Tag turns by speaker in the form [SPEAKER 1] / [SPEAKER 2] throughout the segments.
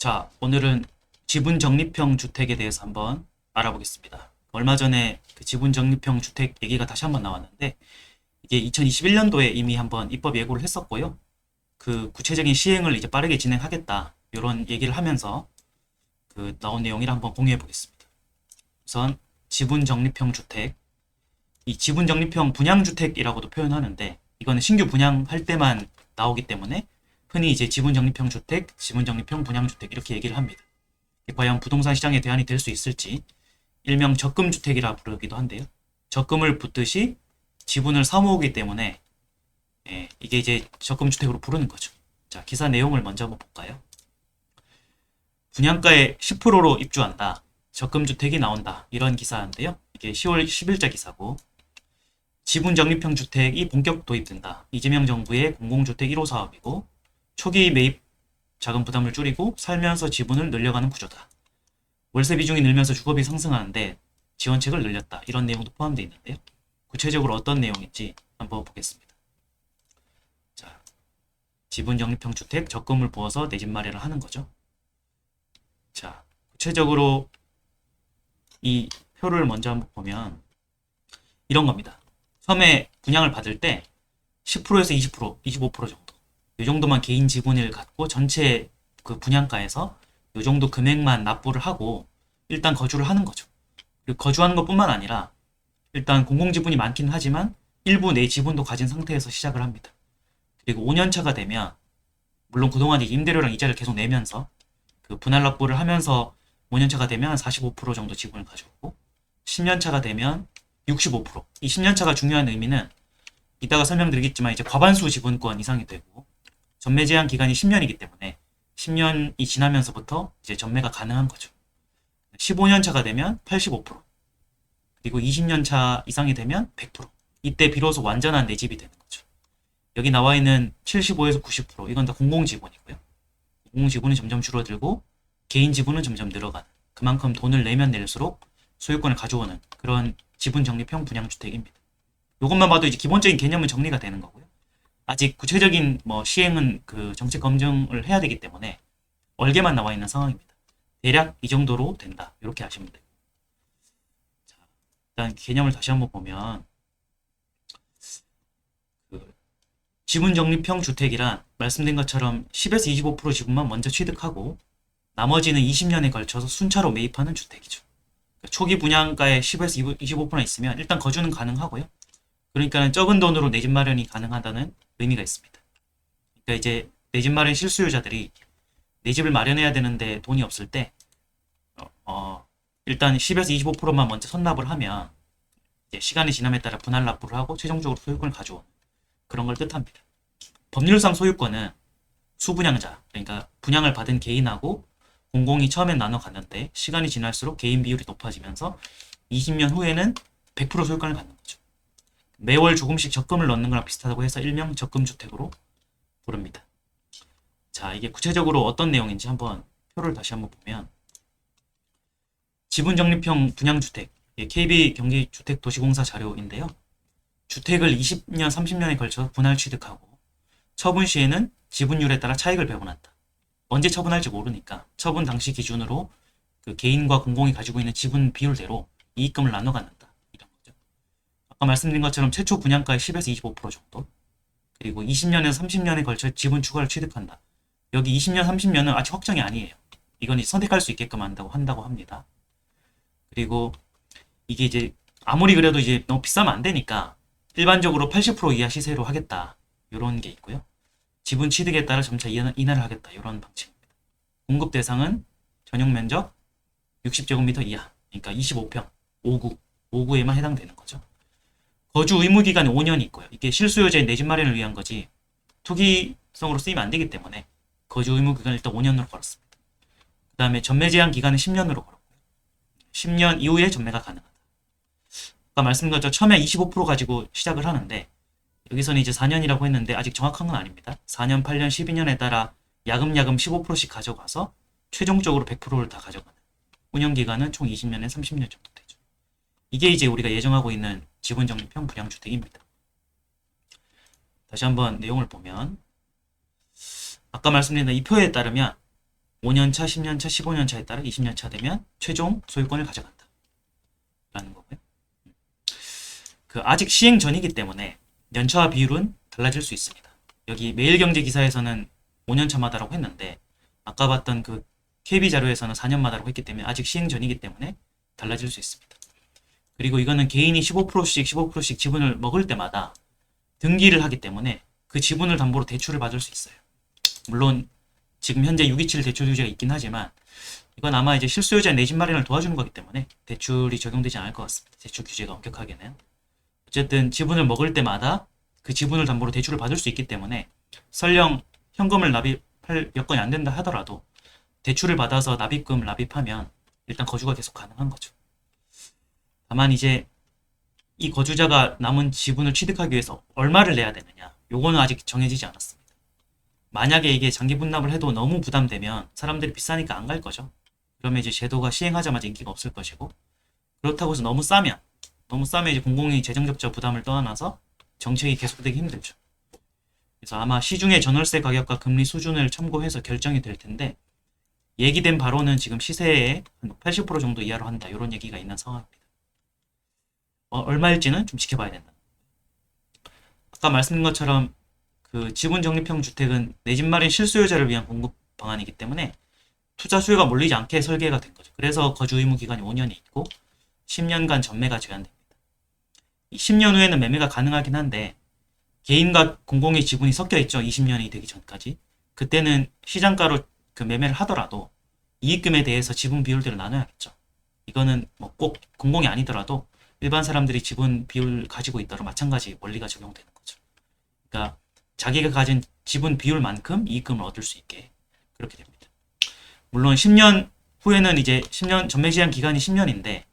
[SPEAKER 1] 자, 오늘은 지분 적립형 주택에 대해서 한번 알아보겠습니다. 얼마 전에 그 지분 적립형 주택 얘기가 다시 한번 나왔는데 이게 2021년도에 이미 한번 입법 예고를 했었고요. 그 구체적인 시행을 이제 빠르게 진행하겠다. 이런 얘기를 하면서 그 나온 내용을 한번 공유해 보겠습니다. 우선 지분 적립형 주택. 이 지분 적립형 분양 주택이라고도 표현하는데 이거는 신규 분양할 때만 나오기 때문에 흔히 이제 지분 적립형 주택, 지분 적립형 분양주택 이렇게 얘기를 합니다. 과연 부동산 시장에 대안이 될 수 있을지 일명 적금 주택이라 부르기도 한데요. 적금을 붓듯이 지분을 사모으기 때문에 예, 이게 이제 적금 주택으로 부르는 거죠. 자, 기사 내용을 먼저 한번 볼까요? 분양가의 10%로 입주한다. 적금 주택이 나온다. 이런 기사인데요. 이게 10월 10일자 기사고 지분 적립형 주택이 본격 도입된다. 이재명 정부의 공공주택 1호 사업이고 초기 매입 자금 부담을 줄이고 살면서 지분을 늘려가는 구조다. 월세 비중이 늘면서 주거비 상승하는데 지원책을 늘렸다. 이런 내용도 포함되어 있는데요. 구체적으로 어떤 내용인지 한번 보겠습니다. 자, 지분 적립형 주택 적금을 부어서 내 집 마련을 하는 거죠. 자, 구체적으로 이 표를 먼저 한번 보면 이런 겁니다. 처음에 분양을 받을 때 10%에서 20%, 25% 정도. 이 정도만 개인 지분을 갖고 전체 그 분양가에서 이 정도 금액만 납부를 하고 일단 거주를 하는 거죠. 그리고 거주하는 것뿐만 아니라 일단 공공 지분이 많기는 하지만 일부 내 지분도 가진 상태에서 시작을 합니다. 그리고 5년 차가 되면 물론 그동안 임대료랑 이자를 계속 내면서 그 분할 납부를 하면서 5년 차가 되면 45% 정도 지분을 가지고 10년 차가 되면 65%. 이 10년 차가 중요한 의미는 이따가 설명드리겠지만 이제 과반수 지분권 이상이 되고 전매 제한 기간이 10년이기 때문에 10년이 지나면서부터 이제 전매가 가능한 거죠. 15년 차가 되면 85%. 그리고 20년 차 이상이 되면 100%. 이때 비로소 완전한 내 집이 되는 거죠. 여기 나와 있는 75에서 90% 이건 다 공공 지분이고요. 공공 지분은 점점 줄어들고 개인 지분은 점점 늘어가는 그만큼 돈을 내면 낼수록 소유권을 가져오는 그런 지분 적립형 분양주택입니다. 이것만 봐도 이제 기본적인 개념은 정리가 되는 거고요. 아직 구체적인 뭐 시행은 그 정책 검증을 해야 되기 때문에 얼개만 나와 있는 상황입니다. 대략 이 정도로 된다. 이렇게 아시면 돼요. 자, 일단 개념을 다시 한번 보면 그 지분 적립형 주택이란 말씀드린 것처럼 10에서 25% 지분만 먼저 취득하고 나머지는 20년에 걸쳐서 순차로 매입하는 주택이죠. 그러니까 초기 분양가에 10에서 25%나 있으면 일단 거주는 가능하고요. 그러니까 적은 돈으로 내 집 마련이 가능하다는 의미가 있습니다. 그러니까 이제 내 집 마련 실수요자들이 내 집을 마련해야 되는데 돈이 없을 때 어, 어, 일단 10에서 25%만 먼저 선납을 하면 시간이 지남에 따라 분할 납부를 하고 최종적으로 소유권을 가져오는 그런 걸 뜻합니다. 법률상 소유권은 수분양자 그러니까 분양을 받은 개인하고 공공이 처음엔 나눠 갔는데 시간이 지날수록 개인 비율이 높아지면서 20년 후에는 100% 소유권을 갖는 거죠. 매월 조금씩 적금을 넣는 거랑 비슷하다고 해서 일명 적금 주택으로 부릅니다. 자, 이게 구체적으로 어떤 내용인지 한번 표를 다시 한번 보면 지분 적립형 분양주택 KB 경기주택도시공사 자료인데요. 주택을 20년, 30년에 걸쳐 분할 취득하고 처분 시에는 지분율에 따라 차익을 배분한다. 언제 처분할지 모르니까 처분 당시 기준으로 그 개인과 공공이 가지고 있는 지분 비율대로 이익금을 나눠 갖는다. 아까 말씀드린 것처럼 최초 분양가의 10에서 25% 정도. 그리고 20년에서 30년에 걸쳐 지분 추가를 취득한다. 여기 20년, 30년은 아직 확정이 아니에요. 이건 선택할 수 있게끔 한다고 한다고 합니다. 그리고 이게 이제 아무리 그래도 이제 너무 비싸면 안 되니까 일반적으로 80% 이하 시세로 하겠다. 이런 게 있고요. 지분 취득에 따라 점차 인하- 인하를 하겠다. 이런 방식입니다. 공급 대상은 전용 면적 60제곱미터 이하, 그러니까 25평, 5구, 5구에만 해당되는 거죠. 거주 의무 기간이 5년이 있고요. 이게 실수요자의 내집 마련을 위한 거지 투기성으로 쓰이면 안 되기 때문에 거주 의무 기간을 일단 5년으로 걸었습니다. 그 다음에 전매 제한 기간은 10년으로 걸었고요. 10년 이후에 전매가 가능하다. 아까 말씀드린 것처럼 처음에 25% 가지고 시작을 하는데 여기서는 이제 4년이라고 했는데 아직 정확한 건 아닙니다. 4년, 8년, 12년에 따라 야금야금 15%씩 가져가서 최종적으로 100%를 다 가져가는 운영 기간은 총 20년에 30년 정도 되죠. 이게 이제 우리가 예정하고 있는 지분 적립형 분양주택입니다. 다시 한번 내용을 보면 아까 말씀드린 이 표에 따르면 5년차, 10년차, 15년차에 따라 20년차 되면 최종 소유권을 가져간다. 라는 거고요. 그 아직 시행 전이기 때문에 연차와 비율은 달라질 수 있습니다. 여기 매일경제 기사에서는 5년차마다라고 했는데 아까 봤던 그 KB 자료에서는 4년마다라고 했기 때문에 아직 시행 전이기 때문에 달라질 수 있습니다. 그리고 이거는 개인이 15%씩 15%씩 지분을 먹을 때마다 등기를 하기 때문에 그 지분을 담보로 대출을 받을 수 있어요. 물론 지금 현재 627 대출 규제가 있긴 하지만 이건 아마 이제 실수요자 내집 마련을 도와주는 거기 때문에 대출이 적용되지 않을 것 같습니다. 대출 규제가 엄격하게는. 어쨌든 지분을 먹을 때마다 그 지분을 담보로 대출을 받을 수 있기 때문에 설령 현금을 납입할 여건이 안 된다 하더라도 대출을 받아서 납입금 납입하면 일단 거주가 계속 가능한 거죠. 다만 이제 이 거주자가 남은 지분을 취득하기 위해서 얼마를 내야 되느냐 요거는 아직 정해지지 않았습니다. 만약에 이게 장기 분납을 해도 너무 부담되면 사람들이 비싸니까 안 갈 거죠. 그러면 이제 제도가 시행하자마자 인기가 없을 것이고 그렇다고 해서 너무 싸면 너무 싸면 이제 공공이 재정적자 부담을 떠안아서 정책이 계속되기 힘들죠. 그래서 아마 시중의 전월세 가격과 금리 수준을 참고해서 결정이 될 텐데 얘기된 바로는 지금 시세의 한 80% 정도 이하로 한다 이런 얘기가 있는 상황입니다. 어, 얼마일지는 좀 지켜봐야 된다. 아까 말씀드린 것처럼 그 지분 적립형 주택은 내 집 마련 실수요자를 위한 공급 방안이기 때문에 투자 수요가 몰리지 않게 설계가 된 거죠. 그래서 거주 의무 기간이 5년이 있고 10년간 전매가 제한됩니다. 이 10년 후에는 매매가 가능하긴 한데 개인과 공공의 지분이 섞여 있죠. 20년이 되기 전까지. 그때는 시장가로 그 매매를 하더라도 이익금에 대해서 지분 비율들을 나눠야겠죠. 이거는 뭐 꼭 공공이 아니더라도 일반 사람들이 지분 비율 가지고 있더라도 마찬가지 원리가 적용되는 거죠. 그러니까 자기가 가진 지분 비율만큼 이익금을 얻을 수 있게 그렇게 됩니다. 물론 10년 후에는 이제 10년 전매 제한 기간이 10년인데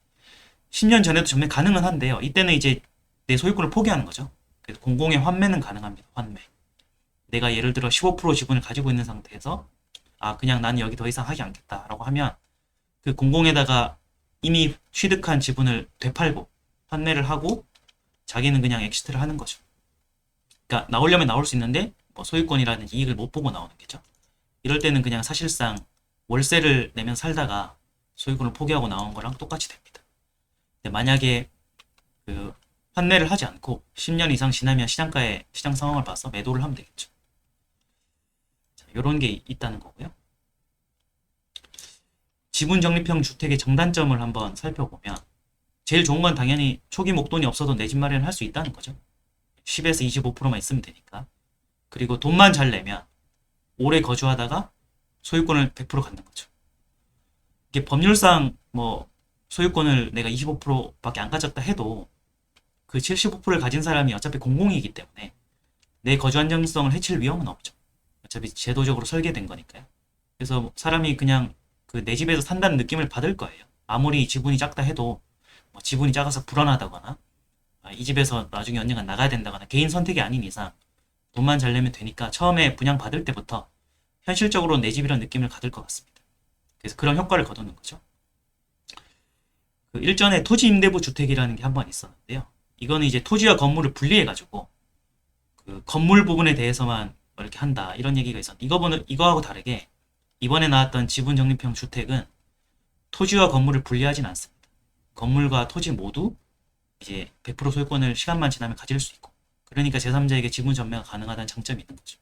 [SPEAKER 1] 10년 전에도 전매 가능은 한데요. 이때는 이제 내 소유권을 포기하는 거죠. 그래서 공공의 환매는 가능합니다. 환매. 내가 예를 들어 15% 지분을 가지고 있는 상태에서 아 그냥 나는 여기 더 이상 하지 않겠다라고 하면 그 공공에다가 이미 취득한 지분을 되팔고 환매를 하고 자기는 그냥 엑시트를 하는 거죠. 그러니까 나오려면 나올 수 있는데 뭐 소유권이라는 이익을 못 보고 나오는 거죠. 이럴 때는 그냥 사실상 월세를 내면 살다가 소유권을 포기하고 나온 거랑 똑같이 됩니다. 근데 만약에 그 환매를 하지 않고 10년 이상 지나면 시장가의 시장 상황을 봐서 매도를 하면 되겠죠. 자, 이런 게 있다는 거고요. 지분 적립형 주택의 장단점을 한번 살펴보면 제일 좋은 건 당연히 초기 목돈이 없어도 내 집 마련을 할 수 있다는 거죠. 10에서 25%만 있으면 되니까. 그리고 돈만 잘 내면 오래 거주하다가 소유권을 100% 갖는 거죠. 이게 법률상 뭐 소유권을 내가 25%밖에 안 가졌다 해도 그 75%를 가진 사람이 어차피 공공이기 때문에 내 거주 안정성을 해칠 위험은 없죠. 어차피 제도적으로 설계된 거니까요. 그래서 사람이 그냥 그 내 집에서 산다는 느낌을 받을 거예요. 아무리 지분이 작다 해도 뭐 지분이 작아서 불안하다거나 아, 이 집에서 나중에 언젠가 나가야 된다거나 개인 선택이 아닌 이상 돈만 잘 내면 되니까 처음에 분양 받을 때부터 현실적으로 내 집이라는 느낌을 받을 것 같습니다. 그래서 그런 효과를 거두는 거죠. 그 일전에 토지 임대부 주택이라는 게 한 번 있었는데요. 이거는 이제 토지와 건물을 분리해 가지고 그 건물 부분에 대해서만 이렇게 한다 이런 얘기가 있었는데 이거는 이거하고 다르게 이번에 나왔던 지분 적립형 주택은 토지와 건물을 분리하진 않습니다. 건물과 토지 모두 이제 100% 소유권을 시간만 지나면 가질 수 있고 그러니까 제3자에게 지분 전매가 가능하다는 장점이 있는 거죠.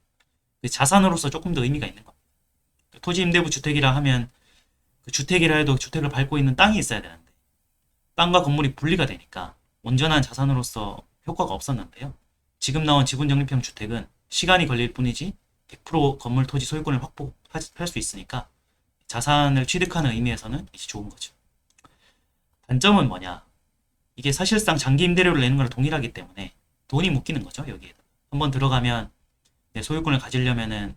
[SPEAKER 1] 그 자산으로서 조금 더 의미가 있는 겁니다. 토지 임대부 주택이라 하면 그 주택이라 해도 주택을 밟고 있는 땅이 있어야 되는데 땅과 건물이 분리가 되니까 온전한 자산으로서 효과가 없었는데요. 지금 나온 지분 적립형 주택은 시간이 걸릴 뿐이지 100% 건물 토지 소유권을 확보할 수 있으니까 자산을 취득하는 의미에서는 좋은 거죠. 단점은 뭐냐? 이게 사실상 장기 임대료를 내는 거랑 동일하기 때문에 돈이 묶이는 거죠, 여기에. 한번 들어가면 내 소유권을 가지려면은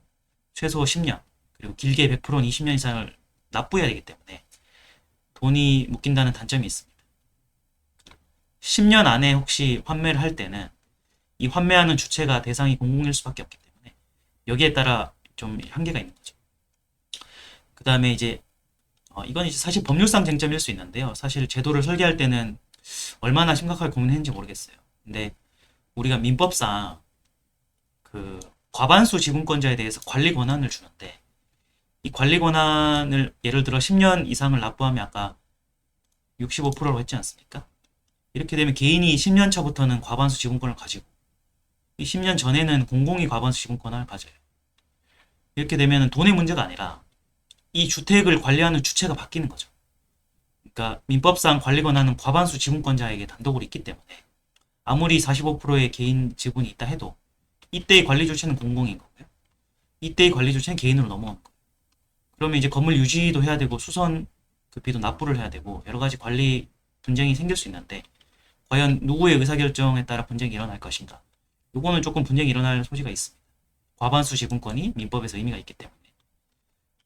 [SPEAKER 1] 최소 10년, 그리고 길게 100%는 20년 이상을 납부해야 되기 때문에 돈이 묶인다는 단점이 있습니다. 10년 안에 혹시 환매를 할 때는 이 환매하는 주체가 대상이 공공일 수밖에 없기 때문에 여기에 따라 좀 한계가 있는 거죠. 그 다음에 이제 어, 이건 이제 사실 법률상 쟁점일 수 있는데요. 사실 제도를 설계할 때는 얼마나 심각하게 고민했는지 모르겠어요. 근데 우리가 민법상 그 과반수 지분권자에 대해서 관리 권한을 주는데 이 관리 권한을 예를 들어 10년 이상을 납부하면 아까 65%라고 했지 않습니까? 이렇게 되면 개인이 10년 차부터는 과반수 지분권을 가지고 이 10년 전에는 공공이 과반수 지분권을 가져요. 이렇게 되면 돈의 문제가 아니라 이 주택을 관리하는 주체가 바뀌는 거죠. 그러니까 민법상 관리 권한은 과반수 지분권자에게 단독으로 있기 때문에 아무리 45%의 개인 지분이 있다 해도 이때의 관리 주체는 공공인 거고요. 이때의 관리 주체는 개인으로 넘어오는 거예요. 그러면 이제 건물 유지도 해야 되고 수선 급비도 납부를 해야 되고 여러 가지 관리 분쟁이 생길 수 있는데 과연 누구의 의사결정에 따라 분쟁이 일어날 것인가? 요거는 조금 분쟁이 일어날 소지가 있습니다. 과반수 지분권이 민법에서 의미가 있기 때문에.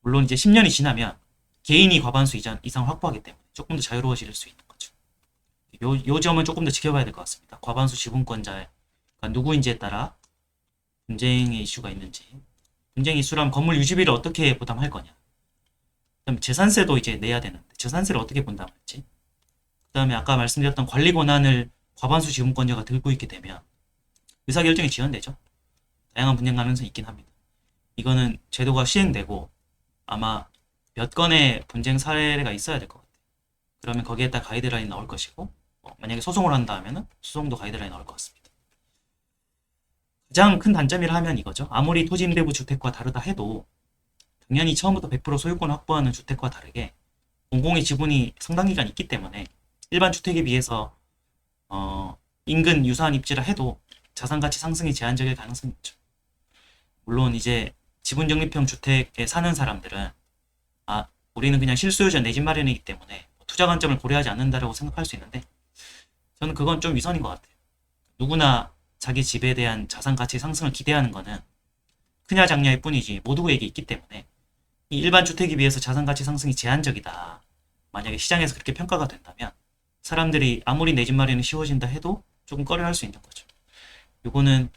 [SPEAKER 1] 물론 이제 10년이 지나면 개인이 과반수 이상, 이상 확보하기 때문에 조금 더 자유로워질 수 있는 거죠. 요, 요 점은 조금 더 지켜봐야 될 것 같습니다. 과반수 지분권자가 누구인지에 따라 분쟁의 이슈가 있는지. 분쟁 이슈라면 건물 유지비를 어떻게 부담할 거냐. 그다음에 재산세도 이제 내야 되는데 재산세를 어떻게 분담할지. 그다음에 아까 말씀드렸던 관리 권한을 과반수 지분권자가 들고 있게 되면 의사결정이 지연되죠. 다양한 분쟁 가능성이 있긴 합니다. 이거는 제도가 시행되고 아마 몇 건의 분쟁 사례가 있어야 될 것 같아요. 그러면 거기에 따라 가이드라인 나올 것이고 어, 만약에 소송을 한다 하면은 소송도 가이드라인 나올 것 같습니다. 가장 큰 단점이라 하면 이거죠. 아무리 토지임대부 주택과 다르다 해도 당연히 처음부터 100% 소유권을 확보하는 주택과 다르게 공공의 지분이 상당 기간 있기 때문에 일반 주택에 비해서 어, 인근 유사한 입지라 해도 자산 가치 상승이 제한적일 가능성이 있죠. 물론 이제 지분 적립형 주택에 사는 사람들은 아 우리는 그냥 실수요자 내 집 마련이기 때문에 투자 관점을 고려하지 않는다라고 생각할 수 있는데 저는 그건 좀 위선인 것 같아요. 누구나 자기 집에 대한 자산 가치 상승을 기대하는 거는 크냐 작냐일 뿐이지 모두에게 있기 때문에 이 일반 주택에 비해서 자산 가치 상승이 제한적이다. 만약에 시장에서 그렇게 평가가 된다면 사람들이 아무리 내 집 마련이 쉬워진다 해도 조금 꺼려할 수 있는 거죠. 요거는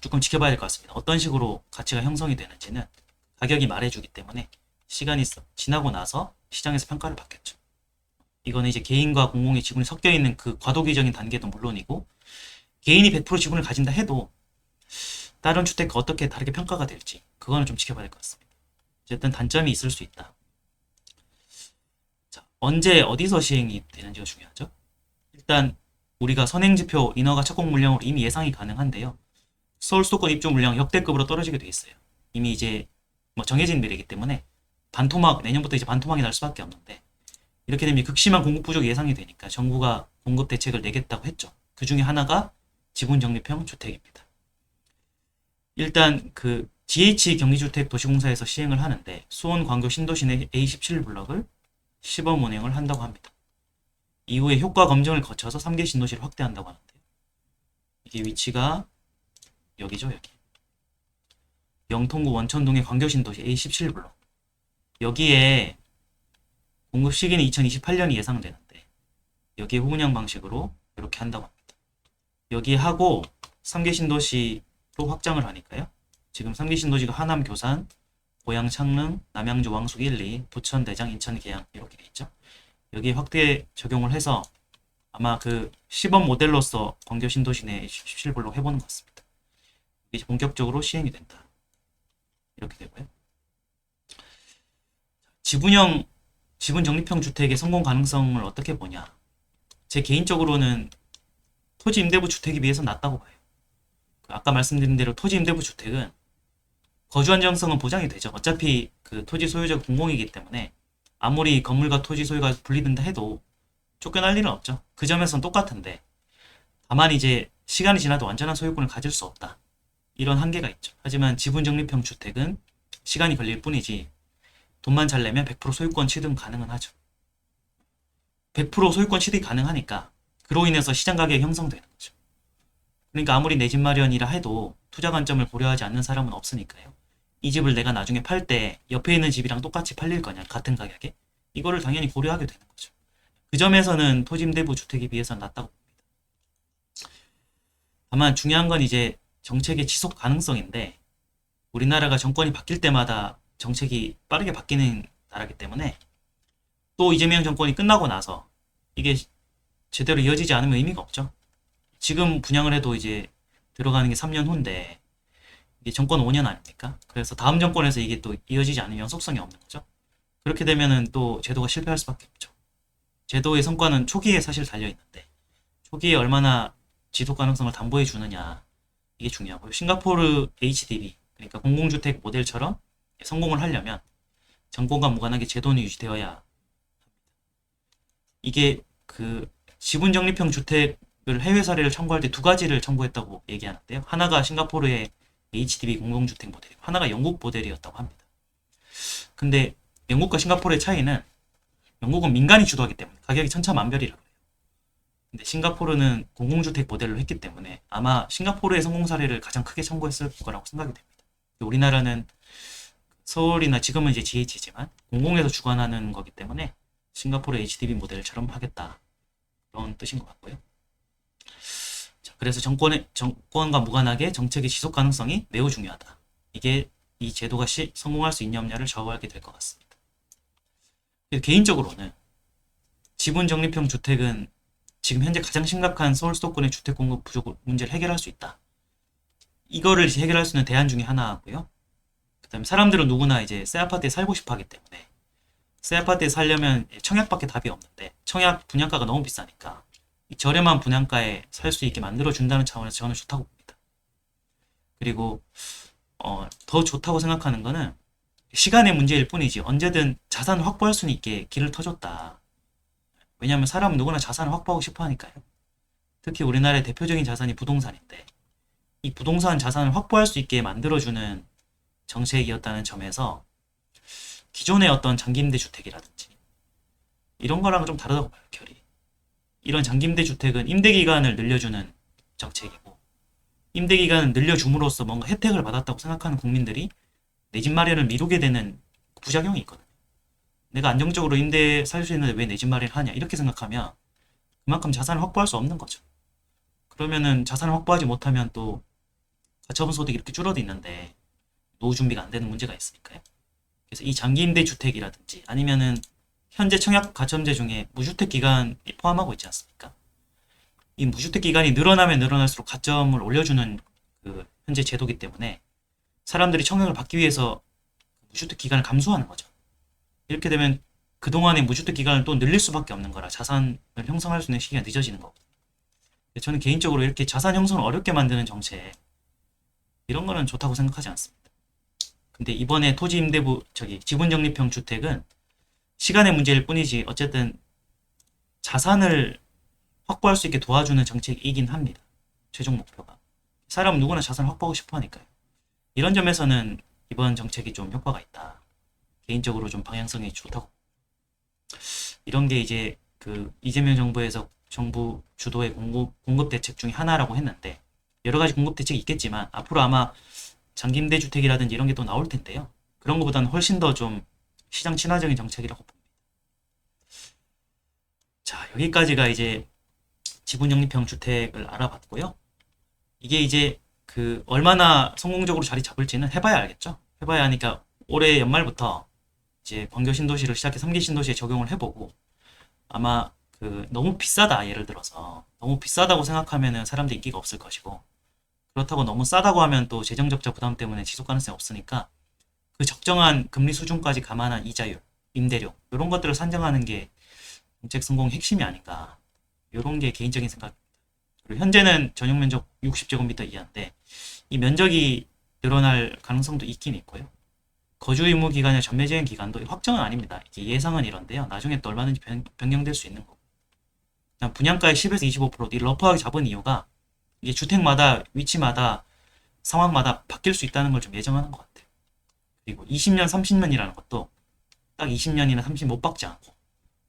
[SPEAKER 1] 조금 지켜봐야 될 것 같습니다. 어떤 식으로 가치가 형성이 되는지는 가격이 말해주기 때문에 시간이 써- 지나고 나서 시장에서 평가를 받겠죠. 이거는 이제 개인과 공공의 지분이 섞여 있는 그 과도기적인 단계도 물론이고 개인이 100% 지분을 가진다 해도 다른 주택과 어떻게 다르게 평가가 될지 그거는 좀 지켜봐야 될 것 같습니다. 어쨌든 단점이 있을 수 있다. 자, 언제 어디서 시행이 되는지가 중요하죠. 일단 우리가 선행지표 인허가 착공 물량으로 이미 예상이 가능한데요. 서울 수도권 입주 물량 역대급으로 떨어지게 돼 있어요. 이미 이제 뭐 정해진 미래이기 때문에 반토막 내년부터 이제 반토막이 날 수밖에 없는데 이렇게 되면 극심한 공급 부족이 예상이 되니까 정부가 공급 대책을 내겠다고 했죠. 그 중에 하나가 지분 적립형 주택입니다. 일단 그 GH 경기주택 도시공사에서 시행을 하는데 수원 광교 신도시 내 A17 블럭을 시범 운행을 한다고 합니다. 이후에 효과 검증을 거쳐서 3개 신도시를 확대한다고 하는데요. 이게 위치가 여기죠, 여기. 영통구 원천동의 광교신도시 A17 블록. 여기에 공급 시기는 2028년이 예상되는데 여기에 후분양 방식으로 이렇게 한다고 합니다. 여기에 하고 3개 신도시로 확장을 하니까요. 지금 3개 신도시가 하남, 교산, 고양, 창릉, 남양주, 왕숙 1, 2, 부천, 대장, 인천, 계양 이렇게 돼 있죠. 여기에 확대 적용을 해서 아마 그 시범 모델로서 광교 신도시 내 17블록 해보는 것 같습니다. 이제 본격적으로 시행이 된다. 이렇게 되고요. 지분형 지분 적립형 주택의 성공 가능성을 어떻게 보냐? 제 개인적으로는 토지 임대부 주택에 비해서 낮다고 봐요. 그 아까 말씀드린 대로 토지 임대부 주택은 거주 안정성은 보장이 되죠. 어차피 그 토지 소유자가 공공이기 때문에 아무리 건물과 토지 소유가 분리된다 해도 쫓겨날 일은 없죠. 그 점에서는 똑같은데 다만 이제 시간이 지나도 완전한 소유권을 가질 수 없다. 이런 한계가 있죠. 하지만 지분 적립형 주택은 시간이 걸릴 뿐이지 돈만 잘 내면 100% 소유권 취득 가능은 하죠. 100% 소유권 취득이 가능하니까 그로 인해서 시장 가격이 형성되는 거죠. 그러니까 아무리 내 집 마련이라 해도 투자 관점을 고려하지 않는 사람은 없으니까요. 이 집을 내가 나중에 팔 때 옆에 있는 집이랑 똑같이 팔릴 거냐 같은 가격에 이거를 당연히 고려하게 되는 거죠. 그 점에서는 토지임대부 주택에 비해서는 낮다고 봅니다. 다만 중요한 건 이제 정책의 지속 가능성인데 우리나라가 정권이 바뀔 때마다 정책이 빠르게 바뀌는 나라기 때문에 또 이재명 정권이 끝나고 나서 이게 제대로 이어지지 않으면 의미가 없죠. 지금 분양을 해도 이제 들어가는 게 3년 후인데 이게 정권 5년 아닙니까? 그래서 다음 정권에서 이게 또 이어지지 않으면 속성이 없는 거죠. 그렇게 되면은 또 제도가 실패할 수밖에 없죠. 제도의 성과는 초기에 사실 달려 있는데 초기에 얼마나 지속 가능성을 담보해 주느냐 이게 중요하고요. 싱가포르 HDB 그러니까 공공주택 모델처럼 성공을 하려면 정권과 무관하게 제도는 유지되어야 합니다. 이게 그 지분 적립형 주택을 해외 사례를 청구할 때 두 가지를 청구했다고 얘기하는데요. 하나가 싱가포르의 HDB 공공주택 모델이고 하나가 영국 모델이었다고 합니다. 근데 영국과 싱가포르의 차이는 영국은 민간이 주도하기 때문에 가격이 천차만별이라 그래요. 근데 싱가포르는 공공주택 모델로 했기 때문에 아마 싱가포르의 성공 사례를 가장 크게 청구했을 거라고 생각이 됩니다. 우리나라는 서울이나 지금은 이제 GH지만 공공에서 주관하는 거기 때문에 싱가포르 HDB 모델처럼 하겠다 그런 뜻인 것 같고요. 자, 그래서 정권의 정권과 무관하게 정책의 지속 가능성이 매우 중요하다. 이게 이 제도가 시, 성공할 수 있냐 없냐를 좌우하게 될 것 같습니다. 개인적으로는 지분 적립형 주택은 지금 현재 가장 심각한 서울 수도권의 주택 공급 부족 문제를 해결할 수 있다. 이거를 해결할 수 있는 대안 중에 하나고요. 그다음에 사람들은 누구나 이제 새 아파트에 살고 싶어 하기 때문에 새 아파트에 살려면 청약밖에 답이 없는데 청약 분양가가 너무 비싸니까 이 저렴한 분양가에 살 수 있게 만들어 준다는 차원에서 저는 좋다고 봅니다. 그리고 어, 더 좋다고 생각하는 거는 시간의 문제일 뿐이지 언제든 자산을 확보할 수 있게 길을 터줬다. 왜냐하면 사람은 누구나 자산을 확보하고 싶어 하니까요. 특히 우리나라의 대표적인 자산이 부동산인데 이 부동산 자산을 확보할 수 있게 만들어주는 정책이었다는 점에서 기존의 어떤 장기임대 주택이라든지 이런 거랑은 좀 다르다고 봐요, 결이. 이런 장기임대 주택은 임대 기간을 늘려주는 정책이고 임대 기간을 늘려줌으로써 뭔가 혜택을 받았다고 생각하는 국민들이 내 집 마련을 미루게 되는 부작용이 있거든요. 내가 안정적으로 임대 살 수 있는데 왜 내 집 마련을 하냐 이렇게 생각하면 그만큼 자산을 확보할 수 없는 거죠. 그러면은 자산을 확보하지 못하면 또 가처분 소득이 이렇게 줄어도 있는데 노후 준비가 안 되는 문제가 있으니까요. 그래서 이 장기 임대 주택이라든지 아니면은 현재 청약 가점제 중에 무주택 기간 포함하고 있지 않습니까? 이 무주택 기간이 늘어나면 늘어날수록 가점을 올려주는 그 현재 제도기 때문에 사람들이 청약을 받기 위해서 무주택 기간을 감수하는 거죠. 이렇게 되면 그동안의 무주택 기간을 또 늘릴 수밖에 없는 거라 자산을 형성할 수 있는 시기가 늦어지는 거고. 저는 개인적으로 이렇게 자산 형성을 어렵게 만드는 정책 이런 거는 좋다고 생각하지 않습니다. 근데 이번에 토지 임대부 저기 지분 적립형 주택은 시간의 문제일 뿐이지 어쨌든 자산을 확보할 수 있게 도와주는 정책이긴 합니다. 최종 목표가. 사람은 누구나 자산을 확보하고 싶어 하니까요. 이런 점에서는 이번 정책이 좀 효과가 있다. 개인적으로 좀 방향성이 좋다고. 이런 게 이제 그 이재명 정부에서 정부 주도의 공급, 공급 대책 중에 하나라고 했는데 여러 가지 공급 대책이 있겠지만 앞으로 아마 장기임대 주택이라든지 이런 게 또 나올 텐데요. 그런 것보다는 훨씬 더 좀 시장 친화적인 정책이라고 봅니다. 자, 여기까지가 이제 지분 적립형 주택을 알아봤고요. 이게 이제 그 얼마나 성공적으로 자리 잡을지는 해봐야 알겠죠. 해봐야 하니까 올해 연말부터 이제 광교 신도시를 시작해 3기 신도시에 적용을 해보고 아마 그 너무 비싸다 예를 들어서 너무 비싸다고 생각하면은 사람들 인기가 없을 것이고 그렇다고 너무 싸다고 하면 또 재정 적자 부담 때문에 지속 가능성이 없으니까 그 적정한 금리 수준까지 감안한 이자율, 임대료 이런 것들을 산정하는 게 정책 성공 핵심이 아닌가 이런 게 개인적인 생각입니다. 그리고 현재는 전용 면적 60제곱미터 이하인데 이 면적이 늘어날 가능성도 있긴 있고요. 거주 의무 기간의 전매 제한 기간도 확정은 아닙니다. 예상은 이런데요. 나중에 또 얼마든지 변, 변경될 수 있는 거고. 분양가의 10에서 25%이 러프하게 잡은 이유가 이게 주택마다 위치마다 상황마다 바뀔 수 있다는 걸 좀 예정하는 것 같아요. 그리고 20년, 30년이라는 것도 딱 20년이나 30못 년 박지 않고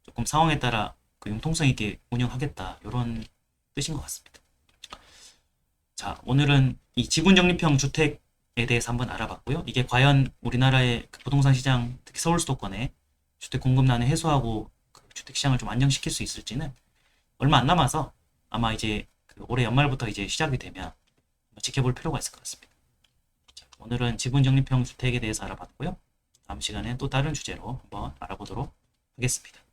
[SPEAKER 1] 조금 상황에 따라 그 융통성 있게 운영하겠다 이런 뜻인 것 같습니다. 자, 오늘은 이 지분 적립형 주택에 대해서 한번 알아봤고요. 이게 과연 우리나라의 그 부동산 시장, 특히 서울 수도권의 주택 공급난을 해소하고 그 주택 시장을 좀 안정시킬 수 있을지는 얼마 안 남아서 아마 이제 그 올해 연말부터 이제 시작이 되면 지켜볼 필요가 있을 것 같습니다. 자, 오늘은 지분 적립형 주택에 대해서 알아봤고요. 다음 시간에 또 다른 주제로 한번 알아보도록 하겠습니다.